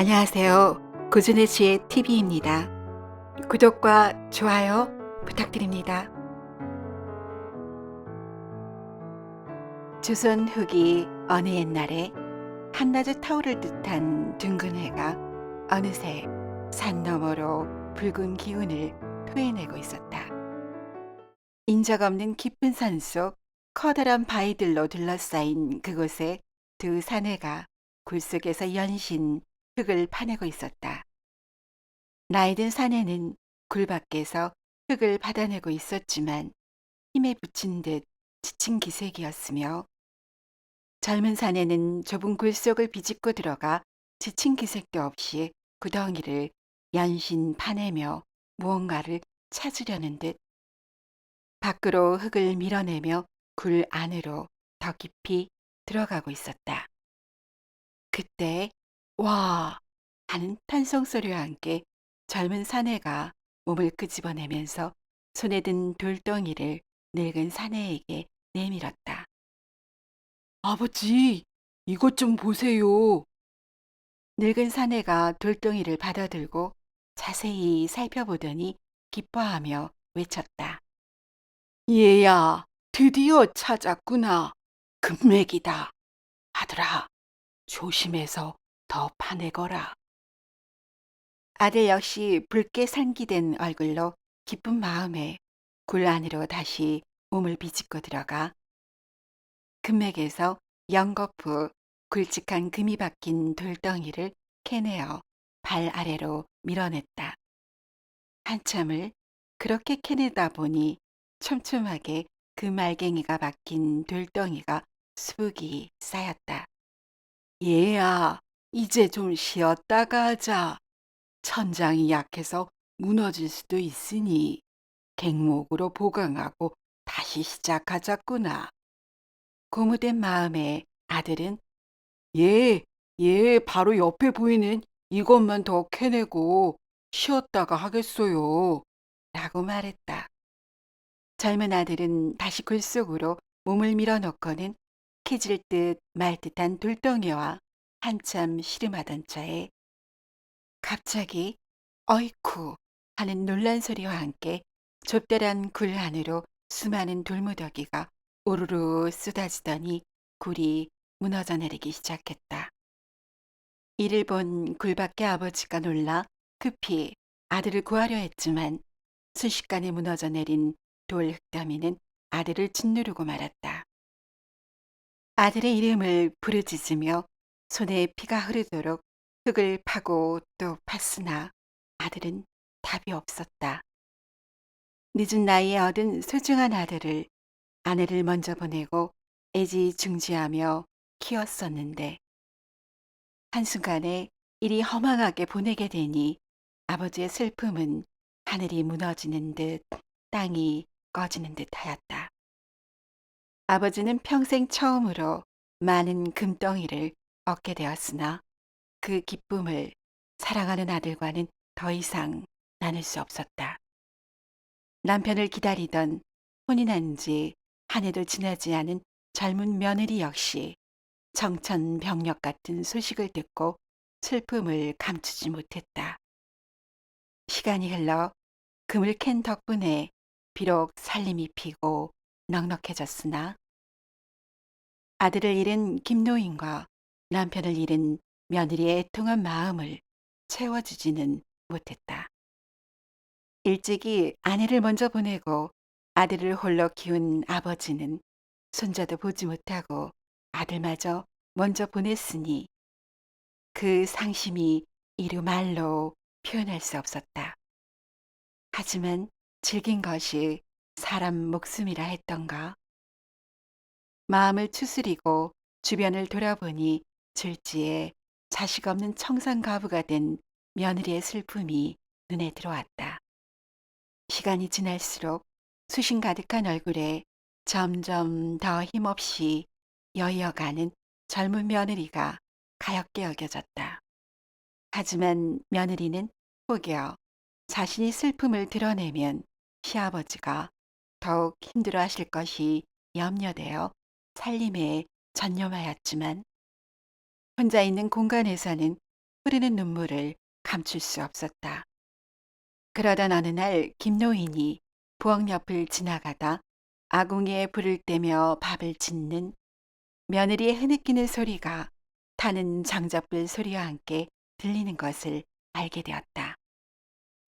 안녕하세요. 고준의 지혜 TV입니다. 구독과 좋아요 부탁드립니다. 조선 후기 어느 옛날에 한낮을 타오를 듯한 둥근 해가 어느새 산 너머로 붉은 기운을 토해내고 있었다. 인적 없는 깊은 산 속 커다란 바위들로 둘러싸인 그곳에 두 사내가 굴 속에서 연신 흙을 파내고 있었다. 나이든 사내는 굴 밖에서 흙을 받아내고 있었지만 힘에 부친 듯 지친 기색이었으며 젊은 사내는 좁은 굴 속을 비집고 들어가 지친 기색도 없이 구덩이를 연신 파내며 무언가를 찾으려는 듯 밖으로 흙을 밀어내며 굴 안으로 더 깊이 들어가고 있었다. 그때 와 하는 탄성 소리와 함께 젊은 사내가 몸을 끄집어내면서 손에 든 돌덩이를 늙은 사내에게 내밀었다. 아버지, 이것 좀 보세요. 늙은 사내가 돌덩이를 받아들고 자세히 살펴보더니 기뻐하며 외쳤다. 얘야, 드디어 찾았구나. 금맥이다. 아들아, 조심해서 더 파내거라. 아들 역시 붉게 상기된 얼굴로 기쁜 마음에 굴 안으로 다시 몸을 비집고 들어가 금맥에서 연거푸 굵직한 금이 박힌 돌덩이를 캐내어 발 아래로 밀어냈다. 한참을 그렇게 캐내다 보니 촘촘하게 그 말갱이가 박힌 돌덩이가 수북이 쌓였다. 얘야, 이제 좀 쉬었다가 하자. 천장이 약해서 무너질 수도 있으니 갱목으로 보강하고 다시 시작하자꾸나. 고무된 마음에 아들은 예, 예, 바로 옆에 보이는 이것만 더 캐내고 쉬었다가 하겠어요. 라고 말했다. 젊은 아들은 다시 굴 속으로 몸을 밀어 넣고는 캐질 듯 말 듯한 돌덩이와 한참 씨름하던 차에 갑자기 어이쿠 하는 놀란 소리와 함께 좁다란 굴 안으로 수많은 돌무더기가 오르르 쏟아지더니 굴이 무너져 내리기 시작했다. 이를 본 굴밖에 아버지가 놀라 급히 아들을 구하려 했지만 순식간에 무너져 내린 돌 흙더미는 아들을 짓누르고 말았다. 아들의 이름을 부르짖으며 손에 피가 흐르도록 흙을 파고 또 팠으나 아들은 답이 없었다. 늦은 나이에 얻은 소중한 아들을 아내를 먼저 보내고 애지중지하며 키웠었는데 한순간에 이리 허망하게 보내게 되니 아버지의 슬픔은 하늘이 무너지는 듯 땅이 꺼지는 듯 하였다. 아버지는 평생 처음으로 많은 금덩이를 얻게 되었으나 그 기쁨을 사랑하는 아들과는 더 이상 나눌 수 없었다. 남편을 기다리던 혼인한 지 한 해도 지나지 않은 젊은 며느리 역시 정천병력 같은 소식을 듣고 슬픔을 감추지 못했다. 시간이 흘러 금을 캔 덕분에 비록 살림이 피고 넉넉해졌으나 아들을 잃은 김노인과 남편을 잃은 며느리의 애통한 마음을 채워주지는 못했다. 일찍이 아내를 먼저 보내고 아들을 홀로 키운 아버지는 손자도 보지 못하고 아들마저 먼저 보냈으니 그 상심이 이루 말로 표현할 수 없었다. 하지만 즐긴 것이 사람 목숨이라 했던가. 마음을 추스리고 주변을 돌아보니 졸지에 자식 없는 청산 가부가 된 며느리의 슬픔이 눈에 들어왔다. 시간이 지날수록 수심 가득한 얼굴에 점점 더 힘없이 여이어가는 젊은 며느리가 가엽게 여겨졌다. 하지만 며느리는 혹여 자신이 슬픔을 드러내면 시아버지가 더욱 힘들어 하실 것이 염려되어 살림에 전념하였지만 혼자 있는 공간에서는 흐르는 눈물을 감출 수 없었다. 그러던 어느 날 김노인이 부엌 옆을 지나가다 아궁이에 불을 떼며 밥을 짓는 며느리의 흐느끼는 소리가 타는 장작불 소리와 함께 들리는 것을 알게 되었다.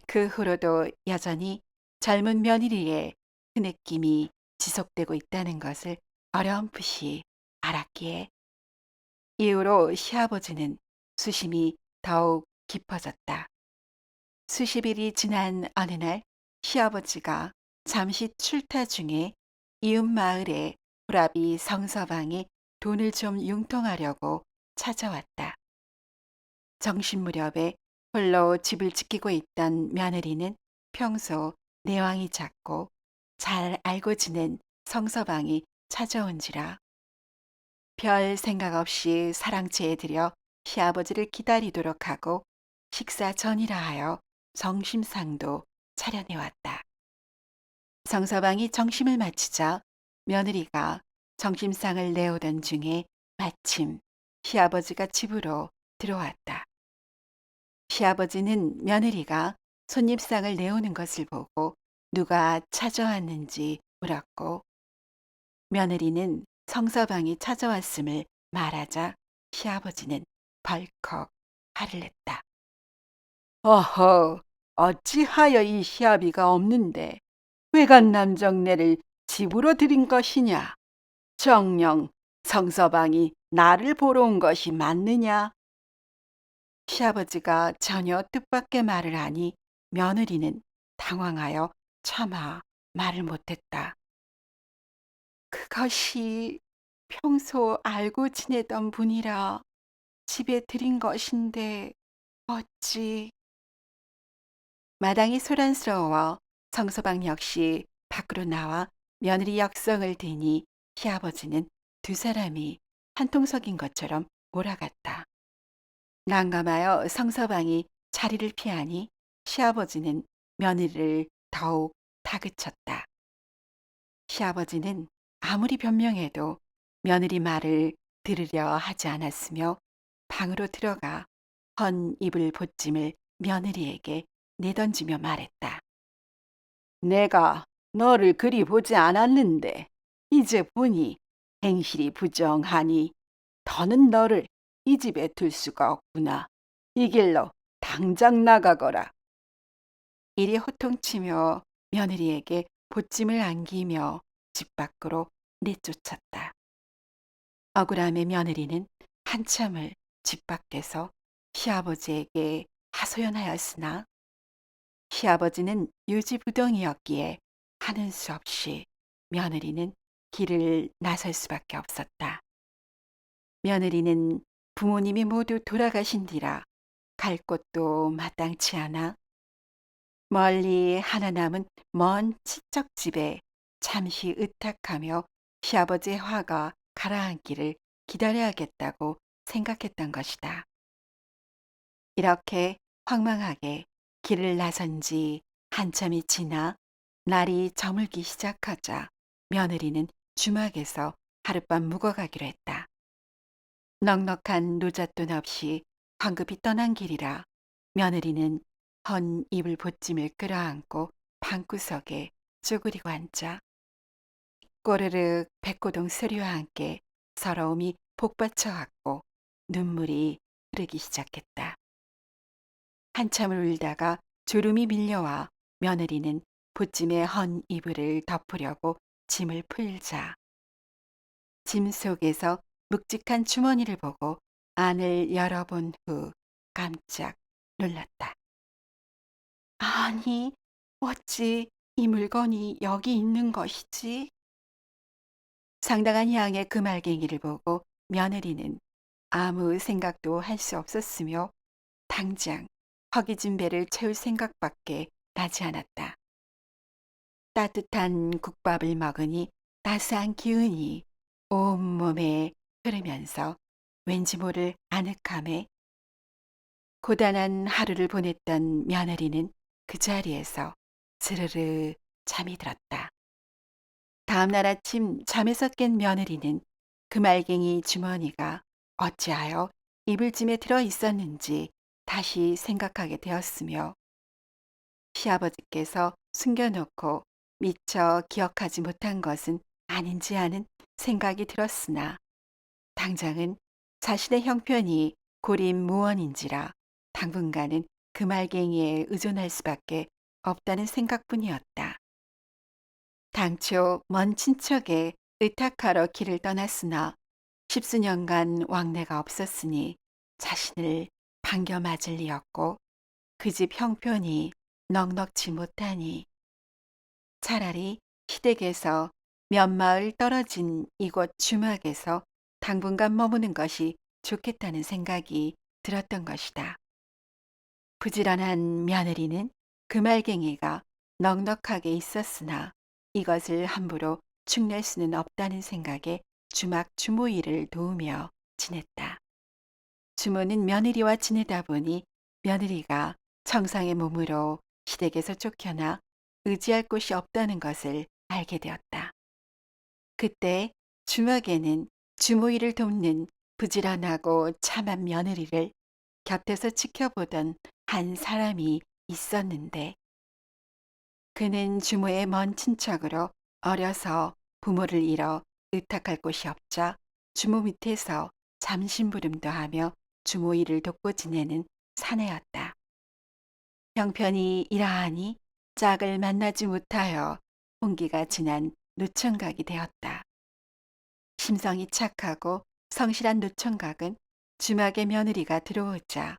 그 후로도 여전히 젊은 며느리의 흐느낌이 지속되고 있다는 것을 어렴풋이 알았기에 이후로 시아버지는 수심이 더욱 깊어졌다. 수십 일이 지난 어느 날 시아버지가 잠시 출타 중에 이웃 마을의 호라비 성서방이 돈을 좀 융통하려고 찾아왔다. 정신 무렵에 홀로 집을 지키고 있던 며느리는 평소 내왕이 작고 잘 알고 지낸 성서방이 찾아온지라 별 생각 없이 사랑채에 들여 시아버지를 기다리도록 하고 식사 전이라 하여 정심상도 차려내왔다. 성서방이 정심을 마치자 며느리가 정심상을 내오던 중에 마침 시아버지가 집으로 들어왔다. 시아버지는 며느리가 손님상을 내오는 것을 보고 누가 찾아왔는지 물었고 며느리는 성서방이 찾아왔음을 말하자 시아버지는 벌컥 화를 냈다. 어허, 어찌하여 이 시아비가 없는데 외간 남정네를 집으로 들인 것이냐? 정녕 성서방이 나를 보러 온 것이 맞느냐? 시아버지가 전혀 뜻밖의 말을 하니 며느리는 당황하여 차마 말을 못했다. 그것이 평소 알고 지내던 분이라 집에 들인 것인데 어찌 마당이 소란스러워 성서방 역시 밖으로 나와 며느리 역성을 대니 시아버지는 두 사람이 한통속인 것처럼 몰아갔다. 난감하여 성서방이 자리를 피하니 시아버지는 며느리를 더욱 다그쳤다. 시아버지는 아무리 변명해도 며느리 말을 들으려 하지 않았으며 방으로 들어가 헌 이불 보찜을 며느리에게 내던지며 말했다. 내가 너를 그리 보지 않았는데 이제 보니 행실이 부정하니 더는 너를 이 집에 둘 수가 없구나. 이 길로 당장 나가거라. 이리 호통치며 며느리에게 보찜을 안기며 집 밖으로 내쫓았다. 억울함의 며느리는 한참을 집 밖에서 시아버지에게 하소연하였으나 시아버지는 유지부동이었기에 하는 수 없이 며느리는 길을 나설 수밖에 없었다. 며느리는 부모님이 모두 돌아가신 뒤라 갈 곳도 마땅치 않아 멀리 하나 남은 먼 친척집에 잠시 의탁하며 시아버지의 화가 가라앉기를 기다려야겠다고 생각했던 것이다. 이렇게 황망하게 길을 나선 지 한참이 지나 날이 저물기 시작하자 며느리는 주막에서 하룻밤 묵어가기로 했다. 넉넉한 노잣돈 없이 황급히 떠난 길이라 며느리는 헌 이불 보찜을 끌어안고 방구석에 쪼그리고 앉자 꼬르륵 백고동 소리와 함께 서러움이 복받쳐 왔고 눈물이 흐르기 시작했다. 한참을 울다가 졸음이 밀려와 며느리는 보찜에 헌 이불을 덮으려고 짐을 풀자 짐 속에서 묵직한 주머니를 보고 안을 열어본 후 깜짝 놀랐다. 아니, 어찌 이 물건이 여기 있는 것이지? 상당한 양의 금알갱이를 보고 며느리는 아무 생각도 할 수 없었으며 당장 허기진 배를 채울 생각밖에 나지 않았다. 따뜻한 국밥을 먹으니 따스한 기운이 온몸에 흐르면서 왠지 모를 아늑함에 고단한 하루를 보냈던 며느리는 그 자리에서 스르르 잠이 들었다. 다음 날 아침 잠에서 깬 며느리는 그 말갱이 주머니가 어찌하여 이불짐에 들어 있었는지 다시 생각하게 되었으며 시아버지께서 숨겨놓고 미처 기억하지 못한 것은 아닌지 하는 생각이 들었으나 당장은 자신의 형편이 고립무원인지라 당분간은 그 말갱이에 의존할 수밖에 없다는 생각뿐이었다. 당초 먼 친척에 의탁하러 길을 떠났으나 십수년간 왕래가 없었으니 자신을 반겨 맞을 리였고 그 집 형편이 넉넉지 못하니 차라리 시댁에서 몇 마을 떨어진 이곳 주막에서 당분간 머무는 것이 좋겠다는 생각이 들었던 것이다. 부지런한 며느리는 그 말갱이가 넉넉하게 있었으나 이것을 함부로 축낼 수는 없다는 생각에 주막 주모이를 도우며 지냈다. 주모는 며느리와 지내다 보니 며느리가 청상의 몸으로 시댁에서 쫓겨나 의지할 곳이 없다는 것을 알게 되었다. 그때 주막에는 주모이를 돕는 부지런하고 참한 며느리를 곁에서 지켜보던 한 사람이 있었는데 그는 주모의 먼 친척으로 어려서 부모를 잃어 의탁할 곳이 없자 주모 밑에서 잠심부름도 하며 주모 일을 돕고 지내는 사내였다. 형편이 이러하니 짝을 만나지 못하여 홍기가 지난 노총각이 되었다. 심성이 착하고 성실한 노총각은 주막의 며느리가 들어오자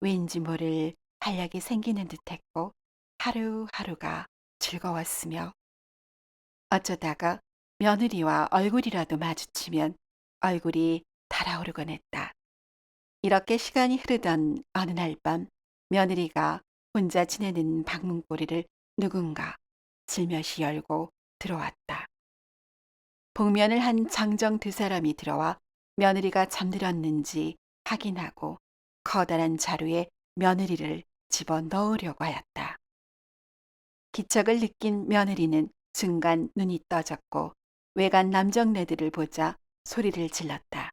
왠지 모를 활력이 생기는 듯했고 하루하루가 즐거웠으며 어쩌다가 며느리와 얼굴이라도 마주치면 얼굴이 달아오르곤 했다. 이렇게 시간이 흐르던 어느 날 밤 며느리가 혼자 지내는 방문고리를 누군가 슬며시 열고 들어왔다. 복면을 한 장정 두 사람이 들어와 며느리가 잠들었는지 확인하고 커다란 자루에 며느리를 집어 넣으려고 하였다. 기척을 느낀 며느리는 순간 눈이 떠졌고 외간 남정네들을 보자 소리를 질렀다.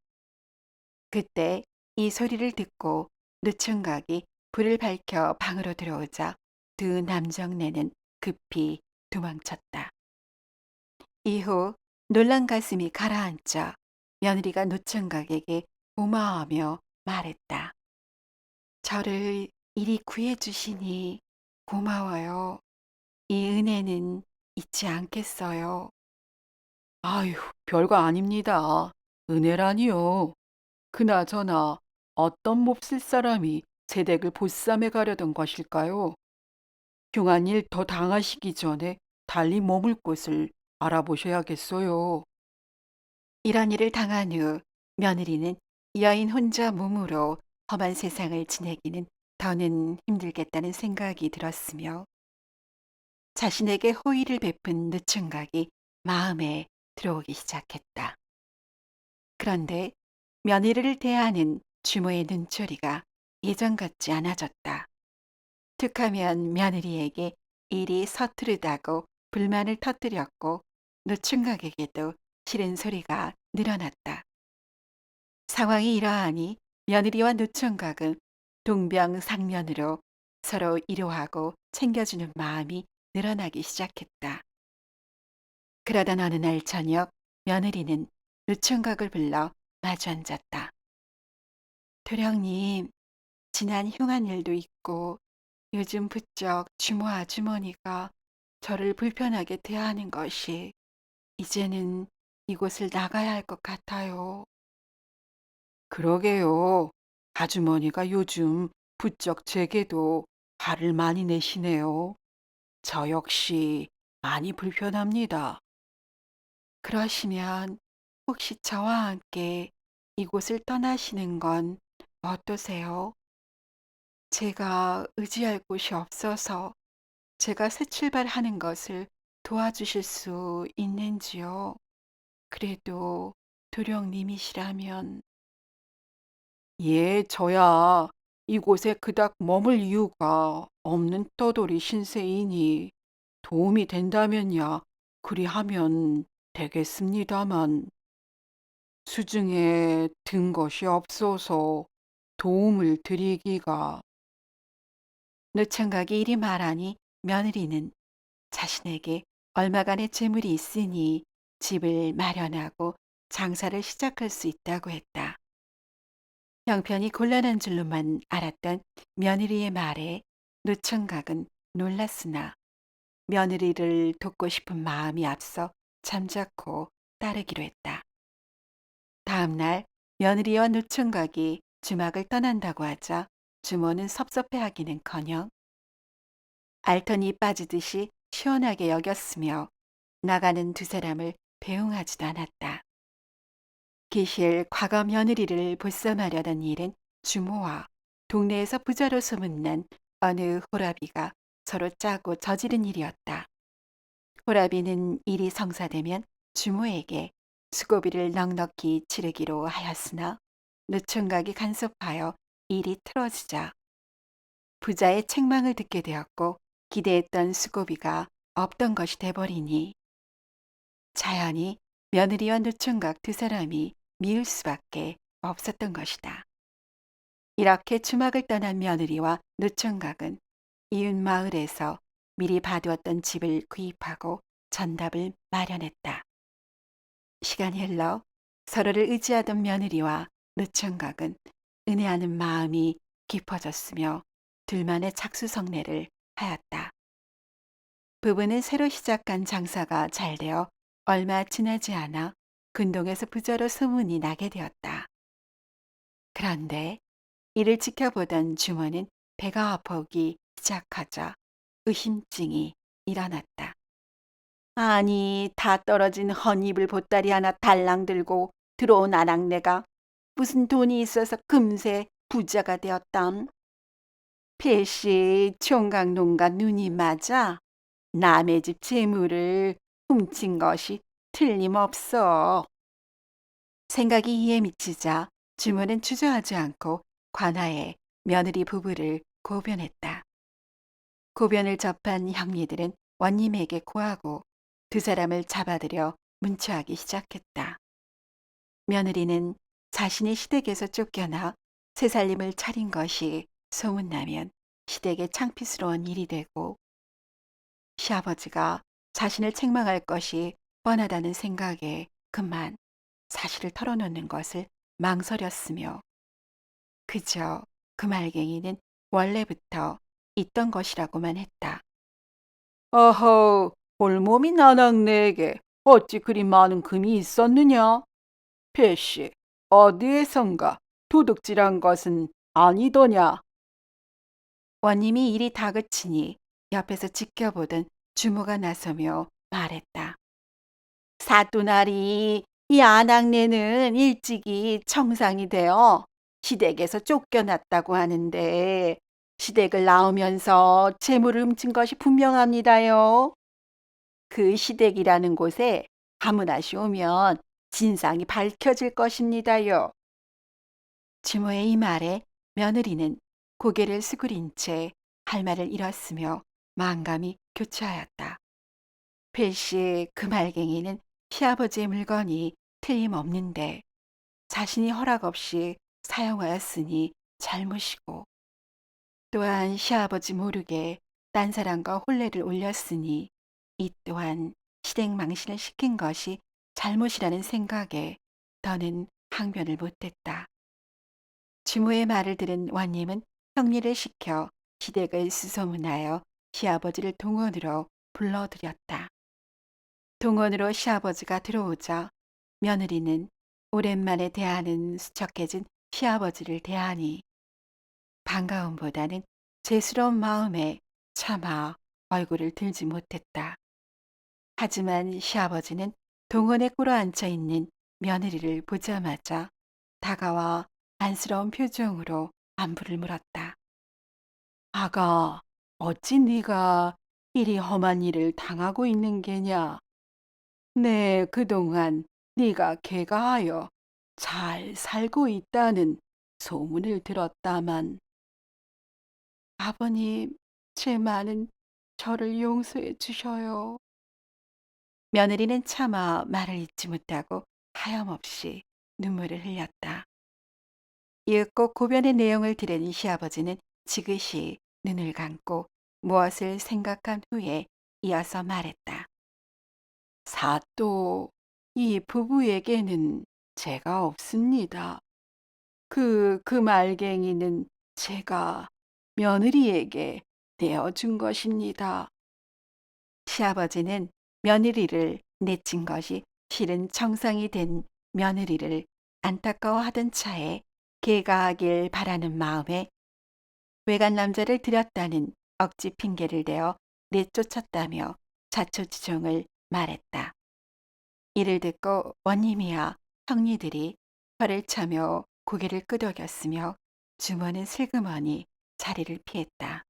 그때 이 소리를 듣고 누청각이 불을 밝혀 방으로 들어오자 두 남정네는 급히 도망쳤다. 이후 놀란 가슴이 가라앉자 며느리가 노청각에게 고마워하며 말했다. 저를 이리 구해주시니 고마워요. 이 은혜는 잊지 않겠어요. 아유, 별거 아닙니다. 은혜라니요. 그나저나 어떤 몹쓸 사람이 제 댁을 보쌈해 가려던 것일까요? 흉한 일 더 당하시기 전에 달리 머물 곳을 알아보셔야겠어요. 이런 일을 당한 후 며느리는 여인 혼자 몸으로 험한 세상을 지내기는 더는 힘들겠다는 생각이 들었으며 자신에게 호의를 베푼 늦충각이 마음에 들어오기 시작했다. 그런데 며느리를 대하는 주모의 눈초리가 예전 같지 않아졌다. 툭하면 며느리에게 일이 서투르다고 불만을 터뜨렸고 노충각에게도 싫은 소리가 늘어났다. 상황이 이러하니 며느리와 노총각은 동병상련으로 서로 이로하고 챙겨주는 마음이 늘어나기 시작했다. 그러던 어느 날 저녁 며느리는 노총각을 불러 마주 앉았다. 도령님, 지난 흉한 일도 있고 요즘 부쩍 주모 아주머니가 저를 불편하게 대하는 것이 이제는 이곳을 나가야 할 것 같아요. 그러게요. 아주머니가 요즘 부쩍 제게도 화를 많이 내시네요. 저 역시 많이 불편합니다. 그러시면 혹시 저와 함께 이곳을 떠나시는 건 어떠세요? 제가 의지할 곳이 없어서 제가 새 출발하는 것을 도와주실 수 있는지요? 그래도 도령님이시라면 예, 저야 이곳에 그닥 머물 이유가 없는 떠돌이 신세이니 도움이 된다면야 그리하면 되겠습니다만 수중에 든 것이 없어서 도움을 드리기가 노총각이 이리 말하니 며느리는 자신에게 얼마간의 재물이 있으니 집을 마련하고 장사를 시작할 수 있다고 했다. 형편이 곤란한 줄로만 알았던 며느리의 말에 노총각은 놀랐으나 며느리를 돕고 싶은 마음이 앞서 잠자코 따르기로 했다. 다음 날 며느리와 노총각이 주막을 떠난다고 하자 주모는 섭섭해하기는커녕 알턴이 빠지듯이 시원하게 여겼으며 나가는 두 사람을 배웅하지도 않았다. 기실 과거 며느리를 볼쌈하려던 일은 주모와 동네에서 부자로 소문난 어느 호라비가 서로 짜고 저지른 일이었다. 호라비는 일이 성사되면 주모에게 수고비를 넉넉히 치르기로 하였으나 노총각이 간섭하여 일이 틀어지자 부자의 책망을 듣게 되었고 기대했던 수고비가 없던 것이 돼버리니 자연히 며느리와 노총각 두 사람이 미울 수밖에 없었던 것이다. 이렇게 주막을 떠난 며느리와 노총각은 이웃 마을에서 미리 봐두었던 집을 구입하고 전답을 마련했다. 시간이 흘러 서로를 의지하던 며느리와 노총각은 은혜하는 마음이 깊어졌으며 둘만의 착수성례를 하였다. 부부는 새로 시작한 장사가 잘 되어 얼마 지나지 않아 근동에서 부자로 소문이 나게 되었다. 그런데 이를 지켜보던 주모는 배가 아프기 시작하자 의심증이 일어났다. 아니, 다 떨어진 헌입을 보따리 하나 달랑 들고 들어온 아낙네가 무슨 돈이 있어서 금세 부자가 되었담. 배씨 총각 농가 눈이 맞아 남의 집 재물을 훔친 것이 틀림없어. 생각이 이에 미치자 주모는 주저하지 않고 관하에 며느리 부부를 고변했다. 고변을 접한 형리들은 원님에게 고하고 두 사람을 잡아들여 문초하기 시작했다. 며느리는 자신이 시댁에서 쫓겨나 새살림을 차린 것이 소문나면 시댁에 창피스러운 일이 되고 시아버지가 자신을 책망할 것이 뻔하다는 생각에 그만 사실을 털어놓는 것을 망설였으며 그저 그 말갱이는 원래부터 있던 것이라고만 했다. 어허, 볼몸이 나낙네에게 어찌 그리 많은 금이 있었느냐? 배씨, 어디에선가 도둑질한 것은 아니더냐? 원님이 일이 다그치니 옆에서 지켜보던 주모가 나서며 말했다. 사또나리, 이 아낙네는 일찍이 청상이 되어 시댁에서 쫓겨났다고 하는데 시댁을 나오면서 재물을 훔친 것이 분명합니다요. 그 시댁이라는 곳에 가문아시 오면 진상이 밝혀질 것입니다요. 주모의 이 말에 며느리는 고개를 수그린 채 할 말을 잃었으며 망감이 교차하였다. 필시 그 말갱이는 시아버지의 물건이 틀림없는데 자신이 허락 없이 사용하였으니 잘못이고 또한 시아버지 모르게 딴 사람과 혼례를 올렸으니 이 또한 시댁 망신을 시킨 것이 잘못이라는 생각에 더는 항변을 못했다. 주모의 말을 들은 원님은 형리를 시켜 시댁을 수소문하여 시아버지를 동원으로 불러들였다. 동원으로 시아버지가 들어오자 며느리는 오랜만에 대하는 수척해진 시아버지를 대하니 반가움보다는 죄스러운 마음에 차마 얼굴을 들지 못했다. 하지만 시아버지는 동원에 꿇어앉혀 있는 며느리를 보자마자 다가와 안쓰러운 표정으로 안부를 물었다. 아가, 어찌 네가 이리 험한 일을 당하고 있는 게냐? 네, 그동안 네가 개가하여 잘 살고 있다는 소문을 들었다만 아버님, 제 말은 저를 용서해 주셔요. 며느리는 차마 말을 잇지 못하고 하염없이 눈물을 흘렸다. 이윽고 고변의 내용을 들은 시아버지는 지그시 눈을 감고 무엇을 생각한 후에 이어서 말했다. 사또, 이 부부에게는 죄가 없습니다. 그, 그 말갱이는 제가 며느리에게 내어준 것입니다. 시아버지는 며느리를 내친 것이 실은 정상이 된 며느리를 안타까워하던 차에 개가하길 바라는 마음에 외간 남자를 들였다는 억지 핑계를 대어 내쫓았다며 자초지종을 말했다. 이를 듣고 원님이야 형리들이 화를 차며 고개를 끄덕였으며 주모는 슬그머니 자리를 피했다.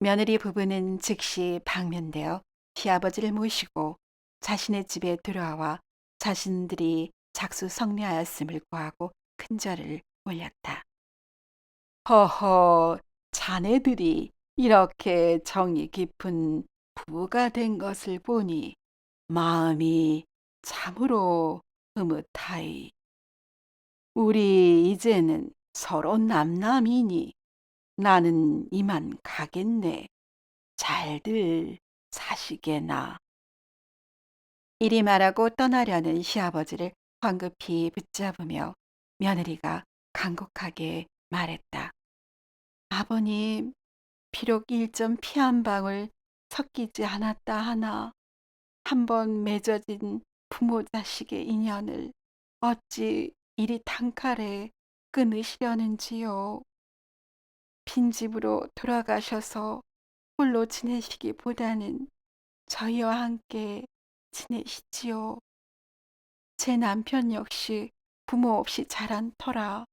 며느리 부부는 즉시 방면되어 시아버지를 모시고 자신의 집에 들어와 자신들이 작수 성례하였음을 구하고 큰 절을 올렸다. 허허, 자네들이 이렇게 정이 깊은 부부가 된 것을 보니 마음이 참으로 흐뭇하이. 우리 이제는 서로 남남이니 나는 이만 가겠네. 잘들 사시게나. 이리 말하고 떠나려는 시아버지를 황급히 붙잡으며 며느리가 간곡하게 말했다. 아버님, 비록 일점 피 한 방울 섞이지 않았다 하나 한 번 맺어진 부모 자식의 인연을 어찌 이리 단칼에 끊으시려는지요. 빈집으로 돌아가셔서 홀로 지내시기보다는 저희와 함께 지내시지요. 제 남편 역시 부모 없이 자란 터라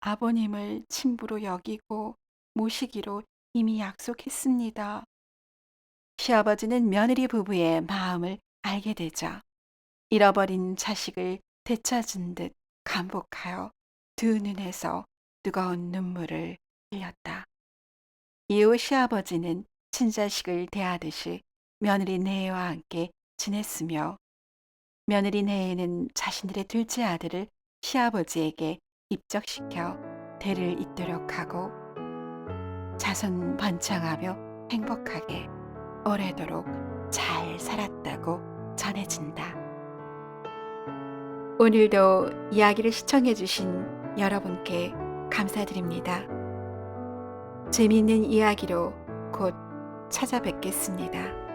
아버님을 친부로 여기고 모시기로 이미 약속했습니다. 시아버지는 며느리 부부의 마음을 알게 되자 잃어버린 자식을 되찾은 듯 감복하여 두 눈에서 뜨거운 눈물을 흘렸다. 이후 시아버지는 친자식을 대하듯이 며느리 내외와 함께 지냈으며 며느리 내외는 자신들의 둘째 아들을 시아버지에게 입적시켜 대를 잇도록 하고 자손 번창하며 행복하게 오래도록 잘 살았다고 전해진다. 오늘도 이야기를 시청해 주신 여러분께 감사드립니다. 재미있는 이야기로 곧 찾아뵙겠습니다.